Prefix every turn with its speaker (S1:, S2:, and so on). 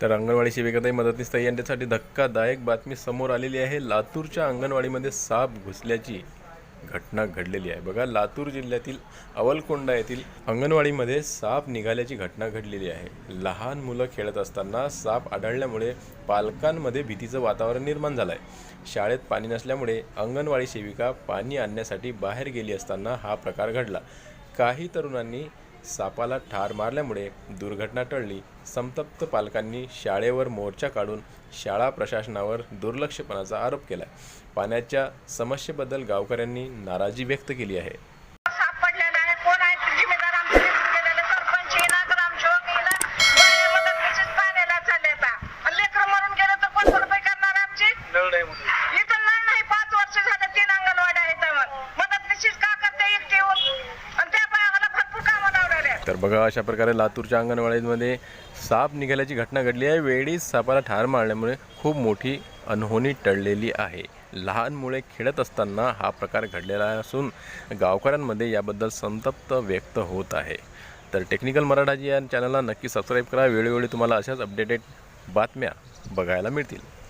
S1: तर अंगणवाडी सेविकाताई मदतनीस यांच्यासाठी धक्कादायक बातमी समोर आलेली आहे. लातूरच्या अंगणवाडीमध्ये साप घुसल्याची घटना घडलेली आहे. बघा लातूर जिल्ह्यातील अवलकोंडा येथील अंगणवाडीमध्ये साप निघाल्याची घटना घडलेली आहे. लहान मुलं खेळत असताना साप आढळल्यामुळे पालकांमध्ये भीतीचं वातावरण निर्माण झालं आहे शाळेत पाणी नसल्यामुळे अंगणवाडी सेविका पाणी आणण्यासाठी बाहेर गेली असताना हा प्रकार घडला. काही तरुणांनी सापाला ठार मारल्यामुळे दुर्घटना टळली. संतप्त पालकांनी शाळेवर मोर्चा काढून शाळा प्रशासनावर दुर्लक्षपणाचा आरोप केला पाण्याच्या समस्येबद्दल गावकऱ्यांनी नाराजी व्यक्त केली आहे.
S2: साप पडलेला आहे. कोण आहे? ते जिम्मेदार तर
S1: बघा अशा प्रकारे लातूरच्या अंगणवाडीमध्ये साप निघाल्याची घटना घडली आहे. वेळीच सापाला ठार मारल्यामुळे खूप मोठी अनहोनी टळलेली आहे. लहान मुळे खेळत असताना हा प्रकार घडलेला असून गावकऱ्यांमध्ये याबद्दल संतप्त व्यक्त होत आहे. तर टेक्निकल मराठाजी या चॅनलला नक्की सबस्क्राईब करा. वेळोवेळी तुम्हाला अशाच अपडेटेड बातम्या बघायला मिळतील.